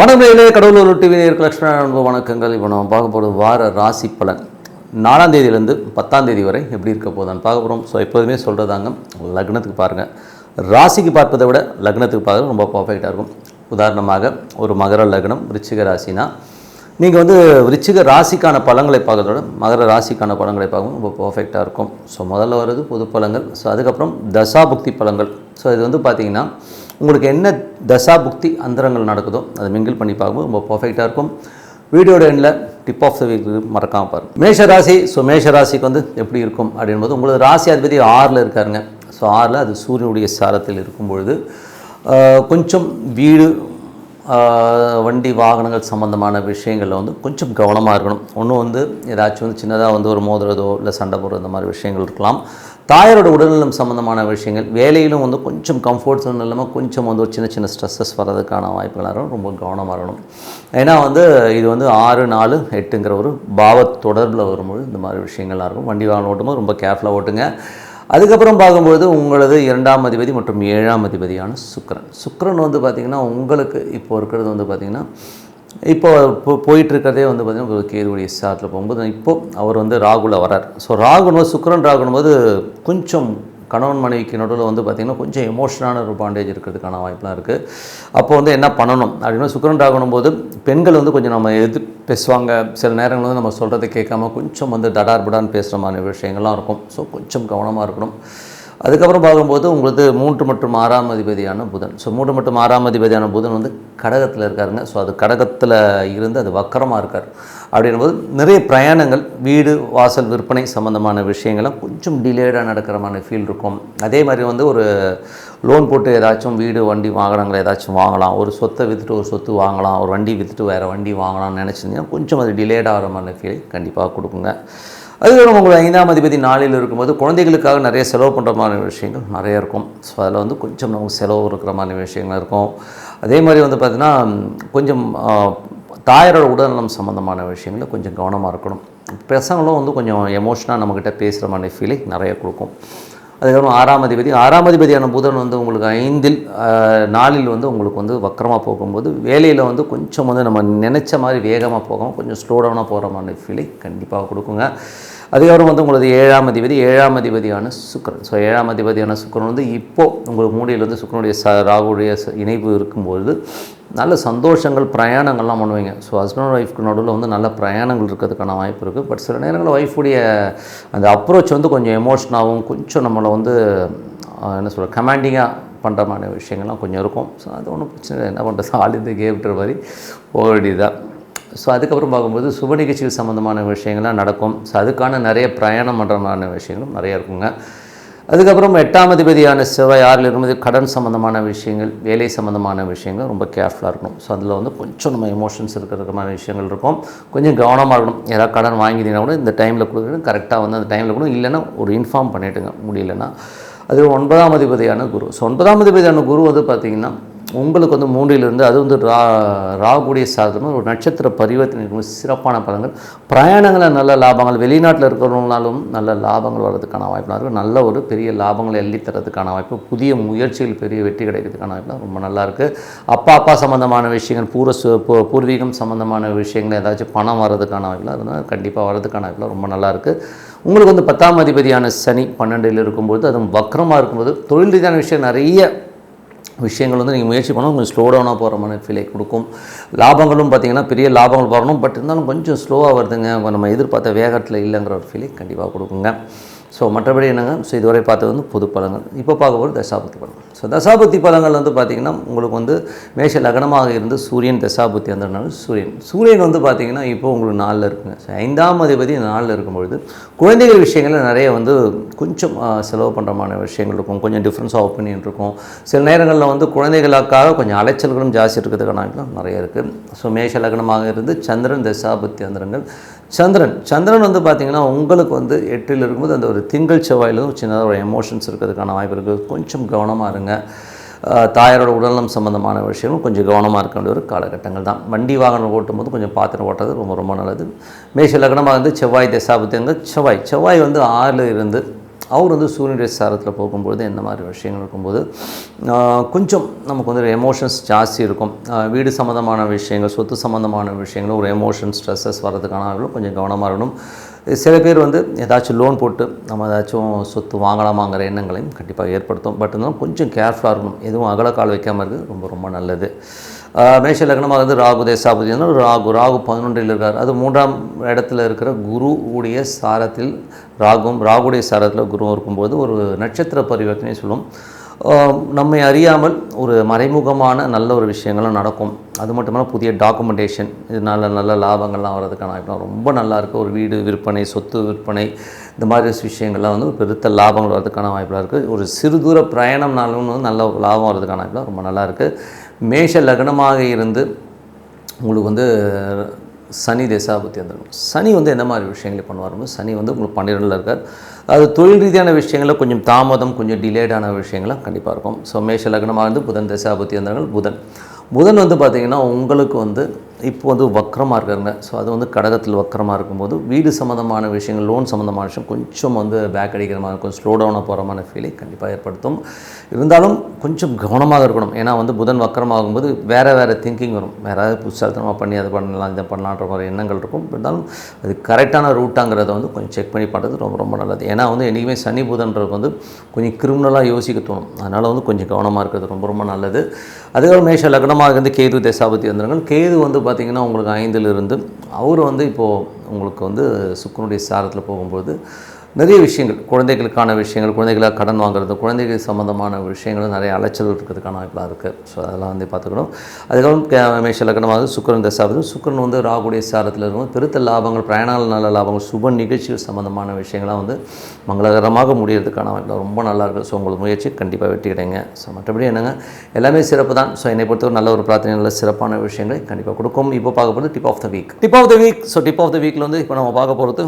வணக்கங்களே கடவுளூர் TV நேருக்கு லட்சுமண அன்பு வணக்கங்கள். இப்போ நம்ம பார்க்க போகிறது வார ராசி பலன். நாலாம் தேதியிலேருந்து பத்தாம் தேதி வரை எப்படி இருக்க போதான்னு பார்க்க போகிறோம் ஸோ எப்போதுமே சொல்கிறதாங்க லக்னத்துக்கு பாருங்கள் ராசிக்கு பார்ப்பதை விட லக்னத்துக்கு பார்க்க ரொம்ப பர்ஃபெக்டாக இருக்கும். உதாரணமாக ஒரு மகர லக்னம் ரிச்சிக ராசினா நீங்கள் வந்து விருச்சிக ராசிக்கான பழங்களை பார்க்கறதோட விட மகர ராசிக்கான பழங்களை பார்க்கும் ரொம்ப பர்ஃபெக்டாக இருக்கும். ஸோ முதல்ல வர்றது பொது பழங்கள் ஸோ அதுக்கப்புறம் தசாபுக்தி பழங்கள் ஸோ இது வந்து பார்த்தீங்கன்னா உங்களுக்கு என்ன தசா புக்தி அந்தரங்கள் நடக்குதோ அதை மிங்கிள் பண்ணி பார்க்கும்போது ரொம்ப பர்ஃபெக்டாக இருக்கும். வீடியோட எண்ணில் டிப் ஆஃப் த வீக் மறக்காமல் பாருங்கள் மேஷ ராசி ஸோ மேஷ ராசிக்கு வந்து எப்படி இருக்கும் அப்படின்போது உங்களுக்கு ராசி அதிபதி ஆறில் இருக்காருங்க. ஸோ ஆறில் அது சூரியனுடைய சாரத்தில் இருக்கும் பொழுது கொஞ்சம் வீடு வண்டி வாகனங்கள் சம்மந்தமான விஷயங்களில் வந்து கொஞ்சம் கவனமாக இருக்கணும். ஒன்று வந்து ஏதாச்சும் வந்து சின்னதாக வந்து ஒரு மோதுறதோ இல்லை சண்டை போடுறது இந்த மாதிரி விஷயங்கள் இருக்கலாம். தாயாரோட உடல்நலம் சம்மந்தமான விஷயங்கள் வேலையிலும் வந்து கொஞ்சம் கம்ஃபர்ட் ஜோன் இல்லாமல் கொஞ்சம் வந்து ஒரு சின்ன சின்ன ஸ்ட்ரெஸ்ஸஸ் வர்றதுக்கான வாய்ப்புகளாக இருக்கும் ரொம்ப கவனமாக இருக்கணும். ஏன்னா வந்து இது வந்து ஆறு நாலு எட்டுங்கிற ஒரு பாவ தொடர்பில் வரும்போது இந்த மாதிரி விஷயங்கள்லாம் இருக்கும். வண்டி வாகனம் ஓட்டும்போது ரொம்ப கேர்ஃபுல்லாக ஓட்டுங்க. அதுக்கப்புறம் பார்க்கும்போது உங்களது இரண்டாம் அதிபதி மற்றும் ஏழாம் அதிபதியான சுக்கரன். சுக்கரன் வந்து பார்த்திங்கன்னா உங்களுக்கு இப்போ இருக்கிறது வந்து பார்த்திங்கன்னா இப்போ இப்போ போயிட்டுருக்கிறதே வந்து பார்த்திங்கன்னா ஒரு கேதுவுடைய சாட்டில் போகும்போது இப்போது அவர் வந்து ராகுல வரார் ஸோ ராகுனு சுக்கரன் ராகுனும் போது கொஞ்சம் கணவன் மனைவிக்கு நடுவில் வந்து பார்த்திங்கன்னா கொஞ்சம் எமோஷனான ஒரு பாண்டேஜ் இருக்கிறதுக்கான வாய்ப்புலாம் இருக்குது அப்போ வந்து என்ன பண்ணணும் அப்படின்னா சுக்கரன் ராகுனும் போது பெண்கள் வந்து கொஞ்சம் நம்ம எது பேசுவாங்க சில நேரங்கள் வந்து நம்ம சொல்கிறத கேட்காம கொஞ்சம் வந்து தடார்படான்னு பேசுகிற மாதிரி விஷயங்கள்லாம் இருக்கும். ஸோ கொஞ்சம் கவனமாக இருக்கணும். அதுக்கப்புறம் பார்க்கும்போது உங்களுக்கு மூன்று மற்றும் ஆறாம் அதிபதியான புதன். ஸோ மூன்று மற்றும் ஆறாம் அதிபதியான புதன் வந்து கடகத்தில் இருக்காருங்க. ஸோ அது கடகத்தில் இருந்து அது வக்கரமாக இருக்கார். அப்படின்னும்போது நிறைய பிரயாணங்கள் வீடு வாசல் விற்பனை சம்மந்தமான விஷயங்கள்லாம் கொஞ்சம் டிலேடாக நடக்கிறமான ஃபீல் இருக்கும். அதே மாதிரி வந்து ஒரு லோன் போட்டு ஏதாச்சும் வீடு வண்டி வாகனங்கள் ஏதாச்சும் வாங்கலாம். ஒரு சொத்தை விற்றுட்டு ஒரு சொத்து வாங்கலாம். ஒரு வண்டி விற்றுட்டு வேறு வண்டி வாங்கலாம்னு நினச்சிருந்தீங்கன்னா கொஞ்சம் அது டிலேட் ஆகிற மாதிரி ஃபீல் கண்டிப்பாக கொடுக்குங்க. அதுக்கப்புறம் உங்கள் ஐந்தாம் அதிபதி நாளில் இருக்கும்போது குழந்தைகளுக்காக நிறைய செலவு பண்ணுற மாதிரி விஷயங்கள் நிறைய இருக்கும். ஸோ அதில் வந்து கொஞ்சம் நமக்கு செலவு இருக்கிற மாதிரி விஷயங்கள் இருக்கும். அதே மாதிரி வந்து பார்த்திங்கன்னா கொஞ்சம் ஆ, தாயாரோட உடல்நலம் சம்மந்தமான விஷயங்களில் கொஞ்சம் கவனமாக இருக்கணும். பசங்களும் வந்து கொஞ்சம் எமோஷனாக நம்மக்கிட்ட பேசுகிற மாதிரி ஃபீலிங் நிறைய கொடுக்கும். அதுக்கப்புறம் ஆறாம் அதிபதி. ஆறாம் அதிபதியான புதன் வந்து உங்களுக்கு ஐந்தில் நாளில் வந்து உங்களுக்கு வந்து வக்கரமாக போகும்போது வேலையில் வந்து கொஞ்சம் வந்து நம்ம நினச்ச மாதிரி வேகமாக போகாமல் கொஞ்சம் ஸ்லோ டவுனாக போகிற மாதிரி ஃபீலிங் கண்டிப்பாக கொடுக்குங்க. அதுக்கப்புறம் வந்து உங்களது ஏழாம் அதிபதி. ஏழாம் அதிபதியான சுக்கரன். ஸோ ஏழாம் அதிபதியான சுக்கரன் வந்து இப்போது உங்களுக்கு மூடியில் வந்து சுக்கரனுடைய ச ராகுடைய இணைப்பு இருக்கும்போது நல்ல சந்தோஷங்கள் பிரயாணங்கள்லாம் பண்ணுவீங்க. ஸோ ஹஸ்பண்ட் ஒய்ஃப்க்கு நடுவில் வந்து நல்ல பிரயாணங்கள் இருக்கிறதுக்கான வாய்ப்பு இருக்குது பட் சில நேரங்களில் ஒய்ஃபுடைய அந்த அப்ரோச் வந்து கொஞ்சம் எமோஷனாகவும் கொஞ்சம் நம்மளை வந்து என்ன சொல்கிற கமாண்டிங்காக பண்ணுற மாதிரி விஷயங்கள்லாம் கொஞ்சம் இருக்கும். ஸோ அது ஒன்றும் பிரச்சனை இல்லை. என்ன பண்ணுறது ஆள் இந்த கேப்டுற மாதிரி போக வேண்டியதுதான் ஸோ அதுக்கப்புறம் பார்க்கும்போது சுப நிகழ்ச்சிகள் சம்மந்தமான விஷயங்கள்லாம் நடக்கும். ஸோ அதுக்கான நிறைய பிரயாணம் பண்ணுற மாதிரி விஷயங்களும் நிறைய இருக்குங்க. அதுக்கப்புறம் எட்டாம் அதிபதியான செவ்வாய் ஆறில் இருக்கும்போது கடன் சம்மந்தமான விஷயங்கள் வேலை சம்மந்தமான விஷயங்கள் ரொம்ப கேர்ஃபுல்லாக இருக்கணும். ஸோ அதில் வந்து கொஞ்சம் நம்ம எமோஷன்ஸ் இருக்கிற மாதிரி விஷயங்கள் இருக்கும். கொஞ்சம் கவனமாக இருக்கணும். ஏதாவது கடன் வாங்கிட்டீங்கன்னா கூட இந்த டைமில் கொடுக்குறது கரெக்டாக வந்து அந்த டைமில் கூட இல்லைன்னா ஒரு இன்ஃபார்ம் பண்ணிவிட்டுங்க முடியலன்னா. அது ஒன்பதாம் அதிபதியான குரு. ஸோ ஒன்பதாம் அதிபதியான குரு வந்து பார்த்திங்கன்னா உங்களுக்கு வந்து மூன்றிலிருந்து அது வந்து ரா ராகுடைய சாதனம் ஒரு நட்சத்திர பரிவர்த்தனை சிறப்பான பலன்கள். பிரயாணங்களில் நல்ல லாபங்கள் வெளிநாட்டில் இருக்கிறவங்களாலும் நல்ல லாபங்கள் வர்றதுக்கான வாய்ப்பு இருக்குது நல்ல ஒரு பெரிய லாபங்களை எள்ளித்தரதுக்கான வாய்ப்பு புதிய முயற்சிகள் பெரிய வெற்றி கிடைக்கிறதுக்கான வாய்ப்புலாம் ரொம்ப நல்லா இருக்குது அப்பா அப்பா சம்மந்தமான விஷயங்கள் பூர சு- பூ- பூர்வீகம் சம்மந்தமான விஷயங்கள் ஏதாச்சும் பணம் வர்றதுக்கான வாய்ப்புலாம் அதனால் கண்டிப்பாக வர்றதுக்கான வாய்ப்புலாம் ரொம்ப நல்லா இருக்குது உங்களுக்கு வந்து பத்தாம் அதிபதியான சனி பன்னெண்டில் இருக்கும்போது அதுவும் வக்கரமாக இருக்கும்போது தொழில் ரீதியான விஷயம் நிறைய விஷயங்கள் வந்து நீங்கள் முயற்சி பண்ணால் கொஞ்சம் ஸ்லோ டவுனாக போகிற மாதிரி ஃபீலை கொடுக்கும். லாபங்களும் பார்த்தீங்கன்னா பெரிய லாபங்கள் வரணும். பட் இருந்தாலும் கொஞ்சம் ஸ்லோவாக வருதுங்க. நம்ம எதிர்பார்த்த வேகத்தில் இல்லைங்கிற ஒரு ஃபீலை கண்டிப்பாக கொடுக்குங்க. ஸோ மற்றபடி என்னங்க? ஸோ இதுவரை பார்த்தது வந்து பொது பலங்கள். இப்போ பார்க்க போகிறது தசாபுத்தி பலங்கள். ஸோ தசாபுத்தி பலங்கள் வந்து பார்த்திங்கன்னா உங்களுக்கு வந்து மேஷ லக்னமாக இருந்து சூரியன் தசாபுத்தி வந்ததுனால சூரியன். சூரியன் வந்து பார்த்திங்கன்னா இப்போ உங்களுக்கு நாளில் இருக்குங்க. ஸோ ஐந்தாம் அதிபதி நாளில் இருக்கும்பொழுது குழந்தைகள் விஷயங்களில் நிறைய வந்து கொஞ்சம் செலவு பண்ணுறமான விஷயங்கள் இருக்கும். கொஞ்சம் டிஃப்ரென்ஸ் ஆஃப் ஒப்பீனியன் இருக்கும். சில நேரங்களில் வந்து குழந்தைகளுக்காக கொஞ்சம் அலைச்சல்களும் ஜாஸ்தி இருக்கிறதுக்கான நிறைய இருக்குது ஸோ மேஷ லக்னமாக இருந்து சந்திரன் தசாபுத்தி அந்தரங்கள் சந்திரன். சந்திரன் வந்து பார்த்திங்கன்னா உங்களுக்கு வந்து எட்டில் இருக்கும்போது அந்த ஒரு திங்கள் செவ்வாயில் ஒரு சின்னதாக ஒரு எமோஷன்ஸ் இருக்கிறதுக்கான வாய்ப்பு இருக்குது கொஞ்சம் கவனமாக இருங்க. தாயாரோட உடல்நலம் சம்மந்தமான விஷயமும் கொஞ்சம் கவனமாக இருக்க வேண்டிய ஒரு காலகட்டங்கள் தான். வண்டி வாகனம் ஓட்டும்போது கொஞ்சம் பார்த்துட்டு ஓட்டுறது ரொம்ப ரொம்ப நல்லது. மேஷ லக்னமாக வந்து செவ்வாய் தசாபத்தியங்க செவ்வாய். செவ்வாய் வந்து ஆறில் இருந்து அவர் வந்து சூரியனுடைய சாரத்தில் போகும்போது இந்த மாதிரி விஷயங்கள் இருக்கும்போது கொஞ்சம் நமக்கு வந்து எமோஷன்ஸ் ஜாஸ்தி இருக்கும். வீடு சம்மந்தமான விஷயங்கள் சொத்து சம்மந்தமான விஷயங்கள் ஒரு எமோஷன் ஸ்ட்ரெஸ்ஸஸ் வரதுக்கான கொஞ்சம் கவனமாக இருக்கணும். சில பேர் வந்து ஏதாச்சும் லோன் போட்டு நம்ம ஏதாச்சும் சொத்து வாங்கலாமாங்கிற எண்ணங்களையும் கண்டிப்பாக ஏற்படுத்தும். பட் இருந்தாலும் கொஞ்சம் கேர்ஃபுல்லாக இருக்கணும். எதுவும் அகலக்கால் வைக்காமல் இருக்குது ரொம்ப ரொம்ப நல்லது. மேஷ லக்னமாக வந்து ராகு தேசாபதி ராகு ராகு பதினொன்றில் இருக்கார். அது மூன்றாம் இடத்துல இருக்கிற குரு உடைய சாரத்தில் ராகும் ராகுடைய சாரத்தில் குருவும் இருக்கும்போது ஒரு நட்சத்திர பரிவர்த்தனை சொல்லும். நம்மை அறியாமல் ஒரு மறைமுகமான நல்ல ஒரு விஷயங்களும் நடக்கும். அது மட்டும் இல்லாமல் புதிய டாக்குமெண்டேஷன் இது நல்ல நல்ல லாபங்கள்லாம் வர்றதுக்கான வாய்ப்புலாம் ரொம்ப நல்லா இருக்குது ஒரு வீடு விற்பனை சொத்து விற்பனை இந்த மாதிரி விஷயங்கள்லாம் வந்து பெருத்த லாபங்கள் வர்றதுக்கான வாய்ப்புலாம் இருக்குது ஒரு சிறு தூர பிரயாணம்னாலும் வந்து நல்ல லாபம் வர்றதுக்கான வாய்ப்புலாம் ரொம்ப நல்லா இருக்குது மேஷ லக்னமாக இருந்து உங்களுக்கு வந்து சனி தேசாபத்தி வந்துடும் சனி வந்து என்ன மாதிரி விஷயங்களை பண்ணுவாருன்னு சனி வந்து உங்களுக்கு பன்னிரெண்டில் இருக்கார். அது தொழில் ரீதியான விஷயங்களில் கொஞ்சம் தாமதம் கொஞ்சம் டிலேடான விஷயங்கள்லாம் கண்டிப்பாக இருக்கும். ஸோ மேஷ லக்னமாக இருந்து புதன் தேசாபத்தி வந்தார்கள் புதன். புதன் வந்து பார்த்திங்கன்னா உங்களுக்கு வந்து இப்போ வந்து வக்கரமாக இருக்காருங்க. ஸோ அது வந்து கடகத்தில் வக்கரமாக இருக்கும்போது வீடு சம்மந்தமான விஷயங்கள் லோன் சம்மந்தமான விஷயம் கொஞ்சம் வந்து பேக் அடிக்கிற மாதிரி இருக்கும் ஸ்லோ டவுனாக போகிற மாதிரி ஃபீலை கண்டிப்பாக ஏற்படுத்தும். இருந்தாலும் கொஞ்சம் கவனமாக இருக்கணும். ஏன்னா வந்து புதன் வக்கரமாகும்போது வேறு வேறு திங்கிங் வரும். வேறு ஏதாவது புதுசாக பண்ணி அதை பண்ணலாம் இதை பண்ணலான்ற மாதிரி எண்ணங்கள் இருக்கும். இருந்தாலும் அது கரெக்டான ரூட்டாங்கிறத வந்து கொஞ்சம் செக் பண்ணி பண்ணுறது ரொம்ப ரொம்ப நல்லது. ஏன்னா வந்து என்றைக்குமே சனி புதன்றது வந்து கொஞ்சம் கிரிமினலாக யோசிக்க தோணும். அதனால் வந்து கொஞ்சம் கவனமாக இருக்கிறது ரொம்ப ரொம்ப நல்லது. அதுக்கப்புறம் மேஷ லக்னமாக இருந்து கேது தசாபதி வந்துருங்கள் கேது வந்து பார்த்திங்கன்னா உங்களுக்கு ஐந்திலிருந்து அவர் வந்து இப்போது உங்களுக்கு வந்து சுக்குனுடைய சாரத்தில் போகும்போது நிறைய விஷயங்கள் குழந்தைகளுக்கான விஷயங்கள் குழந்தைகளாக கடன் வாங்குறது குழந்தைகள் சம்மந்தமான விஷயங்களும் நிறைய அலைச்சல் இருக்கிறதுக்கான வாய்ப்பெலாம் இருக்குது ஸோ அதெல்லாம் வந்து பார்த்துக்கணும். அதுக்கப்புறம் மேஷ லக்னமாக சுக்கரன் தசாபதி. சுக்கரன் வந்து ராகுடைய சாரத்தில் இருக்கும். பெருத்த லாபங்கள் பிரயாணங்கள் நல்ல லாபங்கள் சுப நிகழ்ச்சிகள் சம்மந்தமான விஷயங்கள்லாம் வந்து மங்களகரமாக முடியறதுக்கான வாய்ப்பு ரொம்ப நல்லா இருக்குது ஸோ உங்களுக்கு முயற்சி கண்டிப்பாக வெற்றி கிடைங்க ஸோ மற்றபடி என்னங்க? எல்லாமே சிறப்பு தான். ஸோ என்னை பொறுத்தவரை நல்ல ஒரு பிரார்த்தனை நல்ல சிறப்பான விஷயங்களை கண்டிப்பாக கொடுக்கும். இப்போ பார்க்க போகிறது tip of the week tip of the week so tip of the வீக்கில் வந்து இப்போ நம்ம பார்க்க போகிறது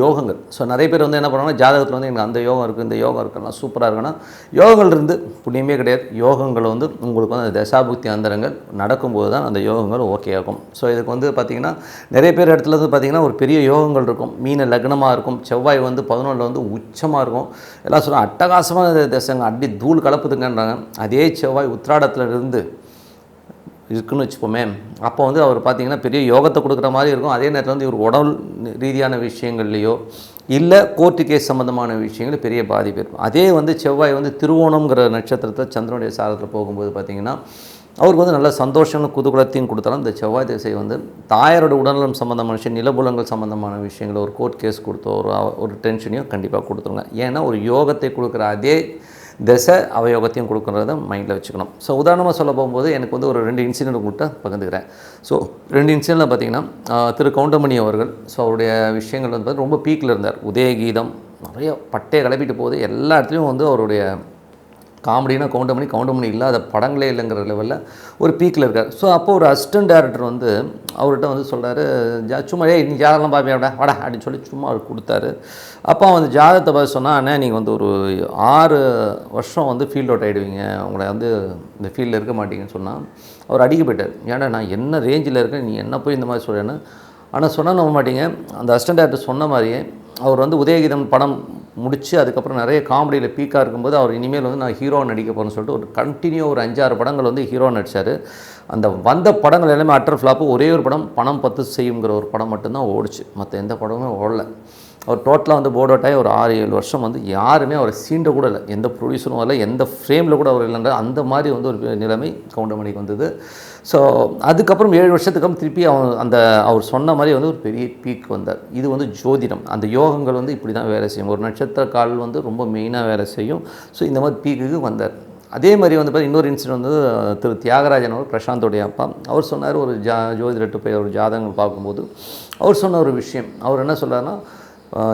யோகங்கள். ஸோ நிறைய பேர் வந்து என்ன பண்ணுவாங்கன்னா ஜாதகத்தில் வந்து எனக்கு அந்த யோகம் இருக்குது இந்த யோகம் இருக்குன்னா சூப்பராக இருக்குன்னா யோகங்கள் இருந்து புண்ணியமே கிடையாது. யோகங்கள் வந்து உங்களுக்கு வந்து அந்த தசாபுக்தி அந்தரங்கள் நடக்கும்போது தான் அந்த யோகங்கள் ஓகே ஆகும். ஸோ இதுக்கு வந்து பார்த்திங்கன்னா நிறைய பேர் இடத்துல வந்து பார்த்திங்கன்னா ஒரு பெரிய யோகங்கள் இருக்கும். மீன லக்னமாக இருக்கும். செவ்வாய் வந்து பதினொன்றில் வந்து உச்சமாக இருக்கும். எல்லாம் சொல்லுவாங்க அட்டகாசமாக தசைங்க அப்படி தூள் கலப்புதுங்கன்றாங்க. அதே செவ்வாய் உத்திராடத்துல இருந்து இருக்குன்னு வச்சுப்போமே அப்போ வந்து அவர் பார்த்தீங்கன்னா பெரிய யோகத்தை கொடுக்குற மாதிரி இருக்கும். அதே நேரத்தில் வந்து இவர் உடல் ரீதியான விஷயங்கள்லையோ இல்லை கோர்ட்டு கேஸ் சம்மந்தமான விஷயங்கள் பெரிய பாதிப்பு இருக்கும் அதே வந்து செவ்வாய் வந்து திருவோணம்ங்கிற நட்சத்திரத்தை சந்திரனுடைய சாரத்தில் போகும்போது பார்த்தீங்கன்னா அவருக்கு வந்து நல்ல சந்தோஷங்களும் குதூகலத்தையும் கொடுத்தாலும் இந்த செவ்வாய் திசை வந்து தாயாரோட உடல்நலம் சம்மந்தமான விஷயம் நிலபுலங்கள் சம்மந்தமான விஷயங்கள் ஒரு கோர்ட் கேஸ் கொடுத்தோ ஒரு ஒரு டென்ஷனையும் கண்டிப்பாக கொடுத்துருங்க. ஏன்னா ஒரு யோகத்தை கொடுக்குற அதே திசை அவயோகத்தையும் கொடுக்குறத மைண்டில் வச்சுக்கணும். ஸோ உதாரணமாக சொல்ல போகும்போது எனக்கு வந்து ஒரு ரெண்டு இன்சிடென்ட் உங்கள்கிட்ட பகிர்ந்துக்கிறேன். ஸோ ரெண்டு இன்சிடென்ட்டில் பார்த்தீங்கன்னா திரு கவுண்டமணி அவர்கள் ஸோ அவருடைய விஷயங்கள் வந்து ரொம்ப பீக்கில் இருந்தார். உதயகீதம் நிறைய பட்டையை கிளப்பிட்டு போகுது. எல்லா இடத்துலையும் வந்து அவருடைய காமெடினா கவுண்டமணி கவுண்டமணி இல்லாத படங்களே இல்லைங்கிற லெவலில் ஒரு பீக்கில் இருக்கார். ஸோ அப்போ ஒரு அசிஸ்டன்ட் டேரக்டர் வந்து அவர்கிட்ட வந்து சொல்கிறாரு ஜா சும்மா ஏய் நீ ஜாதகம் பார்ப்பியாடா வாடா அப்படின்னு சொல்லி சும்மா அவர் கொடுத்தாரு. அப்போ வந்து ஜாதகத்தை பார்த்து சொன்னால் அண்ணே நீங்கள் வந்து ஒரு ஆறு வருஷம் வந்து ஃபீல்ட் அவுட் ஆகிடுவீங்க உங்களை வந்து இந்த ஃபீல்டில் இருக்க மாட்டீங்கன்னு சொன்னால் அவர் அடிக்க போயிட்டார். ஏன்னா நான் என்ன ரேஞ்சில் இருக்கேன்? நீ என்ன போய் இந்த மாதிரி சொல்கிறேன்னு ஆனால் சொன்னால் நம்ப மாட்டீங்க. அந்த அசிஸ்டன்ட் டேரக்டர் சொன்ன மாதிரியே அவர் வந்து உதயகீதம் படம் முடித்து அதுக்கப்புறம் நிறைய காமெடியில் பீக்காக இருக்கும்போது அவர் இனிமேல் வந்து நான் ஹீரோ நடிக்க போகிறேன்னு சொல்லிட்டு ஒரு கண்டினியூ ஒரு அஞ்சாறு படங்கள் வந்து ஹீரோ நடித்தார் அந்த வந்த படங்கள் எல்லாமே அட்டர் ஃப்ளாப்பு ஒரே ஒரு படம் பணம் பத்து செய்யுங்கிற ஒரு படம் மட்டும்தான் ஓடிச்சு. மற்ற எந்த படமுமே ஓடலை. அவர் டோட்டலாக வந்து போர்ட் அவுட் ஆகி ஒரு ஆறு ஏழு வருஷம் வந்து யாருமே அவரை சீண்ட கூட இல்லை. எந்த ப்ரொடியூசரும் இல்லை எந்த ஃப்ரேமில் கூட அவர் இல்லைன்ற அந்த மாதிரி வந்து ஒரு நிலைமை கவுண்டமணிக்கு வந்தது. ஸோ அதுக்கப்புறம் ஏழு வருஷத்துக்கு திருப்பி அவன் அந்த அவர் சொன்ன மாதிரி வந்து ஒரு பெரிய பீக் வந்தார். இது வந்து ஜோதிடம். அந்த யோகங்கள் வந்து இப்படி தான் வேலை செய்யும். ஒரு நட்சத்திர கால் வந்து ரொம்ப மெயினாக வேலை செய்யும். ஸோ இந்த மாதிரி பீக்குக்கு வந்தார். அதே மாதிரி வந்து பார்த்தீங்கன்னா இன்னொரு இன்சிடென்ட் வந்து திரு தியாகராஜன் அவர் பிரசாந்தோடைய அப்பா. அவர் சொன்னார் ஒரு ஜா ஜோதிடர்கிட்ட போய் ஒரு ஜாதகங்கள் பார்க்கும்போது அவர் சொன்ன ஒரு விஷயம். அவர் என்ன சொல்றாருன்னா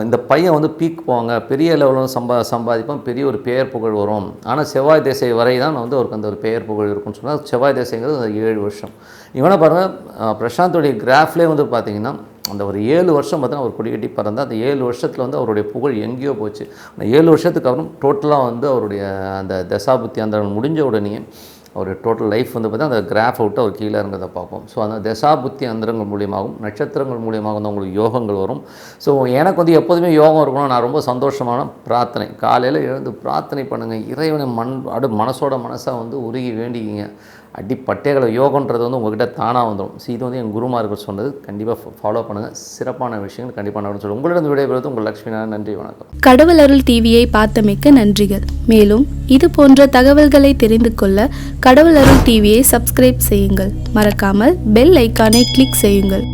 இந்த பையன் வந்து பீக் போவாங்க பெரிய லெவலில் சம்பா சம்பாதிப்பான் பெரிய ஒரு பெயர் புகழ் வரும். ஆனால் செவ்வாய் திசை வரை தான் வந்து அவருக்கு அந்த ஒரு பெயர் புகழ் இருக்கும்னு சொன்னால் செவ்வாய் திசைங்கிறது அந்த ஏழு வருஷம். இவனை பாருங்கள் பிரசாந்தோடைய கிராஃப்லேயே வந்து பார்த்தீங்கன்னா அந்த ஒரு ஏழு வருஷம் பார்த்தீங்கன்னா அவர் கொடி கட்டி பறந்து அந்த ஏழு வருஷத்தில் வந்து அவருடைய புகழ் எங்கேயோ போச்சு. ஏழு வருஷத்துக்கு அப்புறம் டோட்டலாக வந்து அவருடைய அந்த தசாபுத்தி அந்த முடிஞ்ச உடனே ஒரு டோட்டல் லைஃப் வந்து பார்த்தீங்கன்னா அந்த கிராஃப் அவுட்டு அவர் கீழே இருக்கிறத பார்ப்போம். ஸோ அந்த தசா புத்தி அந்தரங்கள் மூலியமாகவும் நட்சத்திரங்கள் மூலியமாக வந்து உங்களுக்கு யோகங்கள் வரும். ஸோ எனக்கு வந்து எப்போதுமே யோகம் இருக்கணும் நான் ரொம்ப சந்தோஷமான பிரார்த்தனை. காலையில் எழுந்து பிரார்த்தனை பண்ணுங்கள் இறைவனை மண் அடு மனசோட மனசாக வந்து உருகி வேண்டிக்கிங்க. அடிப்பட்டைகளை யோகன்றது வந்து உங்கள்கிட்ட தானாக வந்துடும் ஸோ இது வந்து என் குருமார்கள் சொன்னது. கண்டிப்பாக ஃபாலோ பண்ணுங்கள் சிறப்பான விஷயங்கள் கண்டிப்பாக நடக்கும் சொல்லுங்கள் உங்களிடம் விடைபெறுவது உங்கள் லக்ஷ்மி நன்றி வணக்கம். கடவுள் அருள் டிவியை பார்த்தமைக்க நன்றிகள். மேலும் இது போன்ற தகவல்களை தெரிந்து கொள்ள கடவுள் அருள் டிவியை சப்ஸ்கிரைப் செய்யுங்கள். மறக்காமல் பெல் ஐக்கானை கிளிக் செய்யுங்கள்.